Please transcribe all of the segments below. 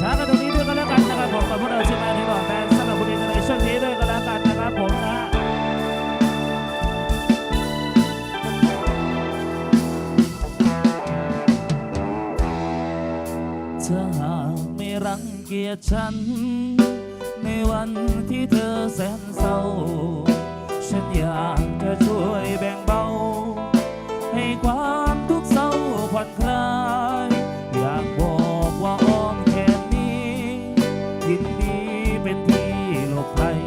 ช้าๆกันตรงนี้ด้วยกันแล้วกันนะครับผมกับพวกเราทีมงานที่บอกแฟนสำหรับบุรีในช่วงนี้ด้วยกันแล้วกันนะครับผมนะเธอหากไม่รังเกียจฉัน ในวันที่เธอแสนเศร้า ฉันอยากจะช่วยแบ่งเบา ให้ความทุกข์เศร้า ผ่อนคลายอยากบอกว่าอ้อมแขนนี้ยินดีเป็นที่หลบภัย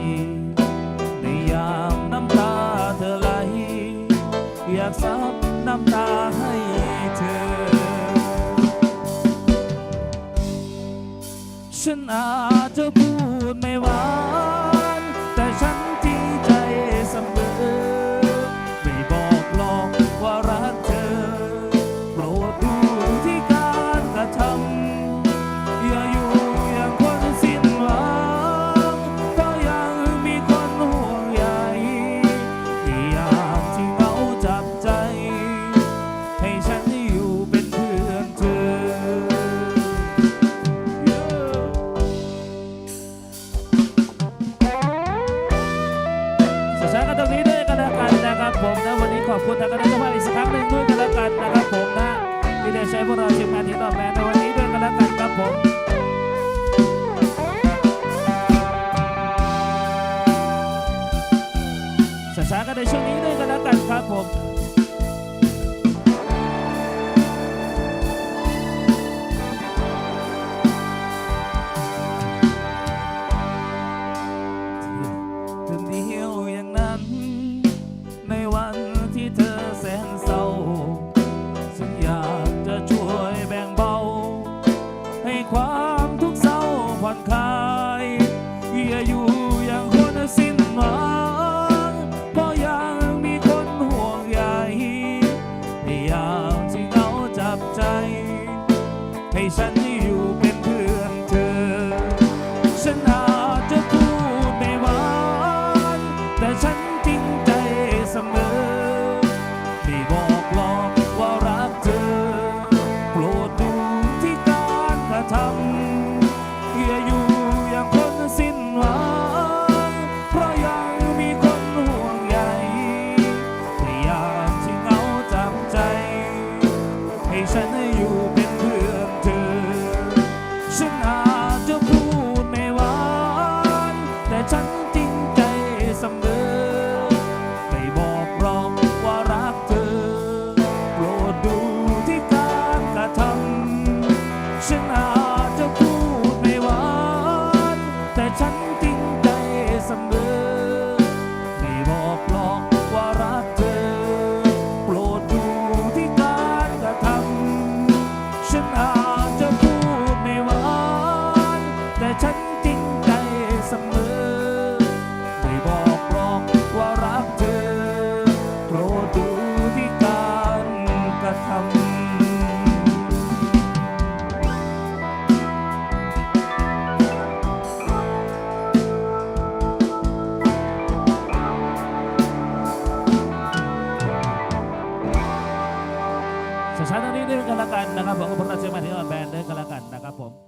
ในยามน้ำตาเธอไหล อยากซับน้ำตาให้เธอ ฉันอา ครั้งหนึ่งด้วยกันแล้วกันนะครับผมนะที่ได้ใช้พวกเราทีมงานที่ต่อแมนในวันนี้ด้วยกันแล้วกันครับผมสุดท้ายก็ในช่วงนี้ด้วยกันแล้วกันครับผม เศร้าฉันอยากจะช่วยแบ่งเบา ให้ความทุกข์เศร้าผ่อนคลายอย่าอยู่อย่า ฉันจริงใจเสมอ ไม่บอกหรอกว่ารักเธอ โปรดดูที่การกระทำช้าๆตรงนี้ด้วยกันละกันนะครับผมขอบคุณราชมาที่ออนแบนด์ด้วยก็แล้วกันนะครับผม